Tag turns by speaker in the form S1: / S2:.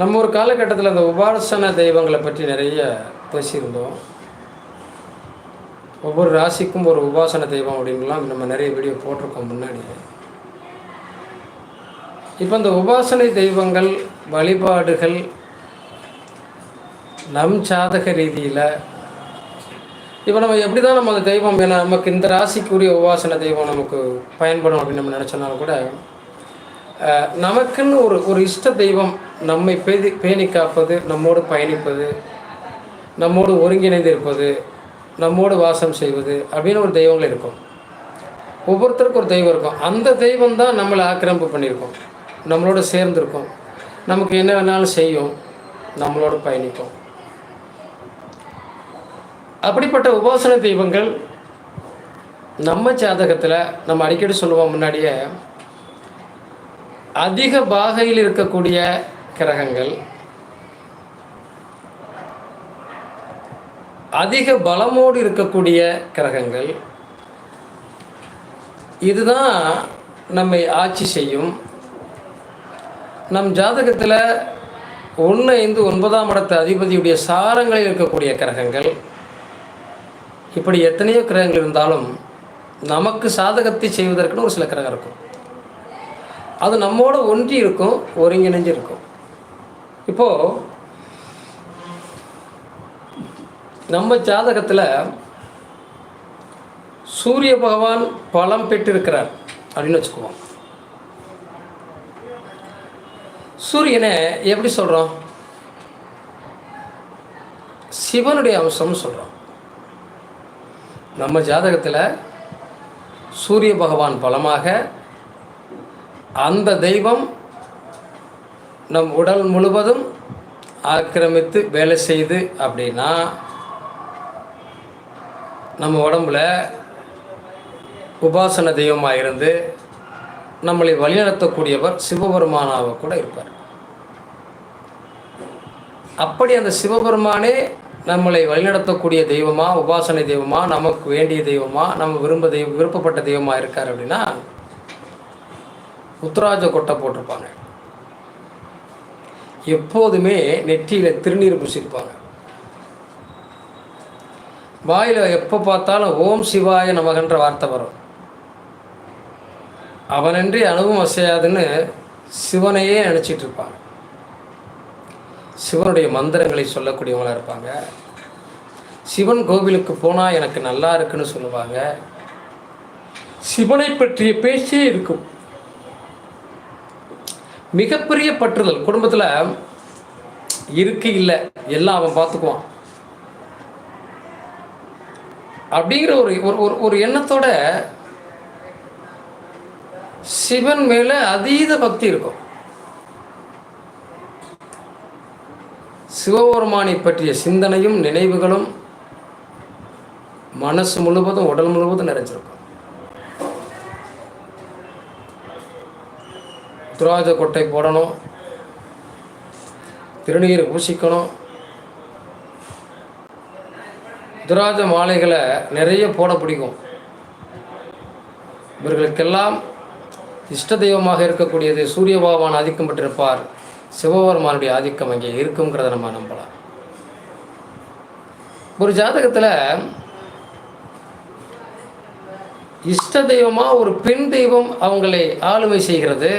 S1: நம்ம ஒரு காலகட்டத்தில் இந்த உபாசன தெய்வங்களை பற்றி நிறைய பேசியிருந்தோம். ஒவ்வொரு ராசிக்கும் ஒரு உபாசன தெய்வம் அப்படின்லாம் நம்ம நிறைய வீடியோ போட்டிருக்கோம் முன்னாடி. இப்போ இந்த உபாசனை தெய்வங்கள் வழிபாடுகள் நம் சாதக ரீதியில் இப்போ நம்ம எப்படி தான் நம்ம அந்த தெய்வம் ஏன்னா நமக்கு இந்த ராசிக்குரிய உபாசன தெய்வம் நமக்கு பயன்படும் அப்படின்னு நம்ம நினச்சோம்னாலும் கூட நமக்குன்னு ஒரு ஒரு இஷ்ட தெய்வம் நம்மை பேதி பேணி காப்பது நம்மோடு பயணிப்பது நம்மோடு ஒருங்கிணைந்து இருப்பது நம்மோடு வாசம் செய்வது அப்படின்னு ஒரு தெய்வங்கள் இருக்கும். ஒவ்வொருத்தருக்கும் ஒரு தெய்வம் இருக்கும். அந்த தெய்வம் தான் நம்மளை ஆக்கிரமிப்பு பண்ணியிருக்கோம். நம்மளோட சேர்ந்துருக்கும். நமக்கு என்ன வேணாலும் செய்யும். நம்மளோட பயணிக்கும் அப்படிப்பட்ட உபாசன தெய்வங்கள் நம்ம ஜாதகத்தில் நம்ம அடிக்கடி சொல்லுவோம் முன்னாடியே அதிக பாகையில் இருக்கக்கூடிய கிரகங்கள் அதிக பலமோடு இருக்கக்கூடிய கிரகங்கள் இதுதான் நம்மை ஆட்சி செய்யும். நம் ஜாதகத்தில் ஒன்று ஐந்து ஒன்பதாம் இடத்து அதிபதியுடைய சாரங்களில் இருக்கக்கூடிய கிரகங்கள். இப்படி எத்தனையோ கிரகங்கள் இருந்தாலும் நமக்கு சாதகத்தை செய்வதற்குன்னு ஒரு சில கிரகம் இருக்கும். அது நம்மோட ஒன்றி இருக்கும் ஒருங்கிணைஞ்சு இருக்கும். இப்போது நம்ம ஜாதகத்தில் சூரிய பகவான் பலம் பெற்றிருக்கிறார் அப்படின்னு வச்சுக்குவோம். சூரியனை எப்படி சொல்கிறோம் சிவனுடைய அம்சம்னு சொல்கிறோம் நம்ம ஜாதகத்தில் சூரிய பகவான் பலமாக அந்த தெய்வம் நம் உடல் முழுவதும் ஆக்கிரமித்து வேலை செய்து அப்படின்னா நம்ம உடம்புல உபாசன தெய்வமாக இருந்து நம்மளை வழிநடத்தக்கூடியவர் சிவபெருமானாக கூட இருப்பார். அப்படி அந்த சிவபெருமானே நம்மளை வழிநடத்தக்கூடிய தெய்வமாக உபாசனை தெய்வமாக நமக்கு வேண்டிய தெய்வமாக நம்ம விரும்ப தெய்வம் விருப்பப்பட்ட தெய்வமாக இருக்கார் அப்படின்னா உத்தராஜ கொட்டை போட்டிருப்பாங்க. எப்போதுமே நெற்றியில் திருநீர் பூசியிருப்பாங்க வாயில் எப்போ பார்த்தாலும் ஓம் சிவாய நமகன்ற வார்த்தை வரும். அவனின்றி அனுபவம் அசையாதுன்னு சிவனையே நினச்சிட்டு இருப்பாங்க சிவனுடைய மந்திரங்களை சொல்லக்கூடியவங்களாக இருப்பாங்க. சிவன் கோவிலுக்கு போனால் எனக்கு நல்லா இருக்குன்னு சொல்லுவாங்க. சிவனை பற்றிய பேச்சே இருக்கும். மிகப்பெரிய பற்றுதல் குடும்பத்தில் இருக்கு இல்லை எல்லாம் அவன் பார்த்துக்குவான் அப்படிங்கிற ஒரு ஒரு ஒரு ஒரு எண்ணத்தோட சிவன் மேலே அதீத பக்தி இருக்கும். சிவபெருமானை பற்றிய சிந்தனையும் நினைவுகளும் மனசு முழுவதும் உடல் முழுவதும் நிறைஞ்சிருக்கும். துராஜ கொட்டை போடணும். திருநீர் பூசிக்கணும். துராஜ மாலைகளை நிறைய போட பிடிக்கும். இவர்களுக்கெல்லாம் இஷ்ட தெய்வமாக இருக்கக்கூடியது சூரிய பகவான் ஆதிக்கம் பெற்றிருப்பார். சிவபெருமானுடைய ஆதிக்கம் அங்கே இருக்குங்கிறத நம்ம நம்பலாம். ஒரு ஜாதகத்தில் இஷ்ட தெய்வமாக ஒரு பெண் தெய்வம் அவங்களை ஆளுமை செய்கிறது.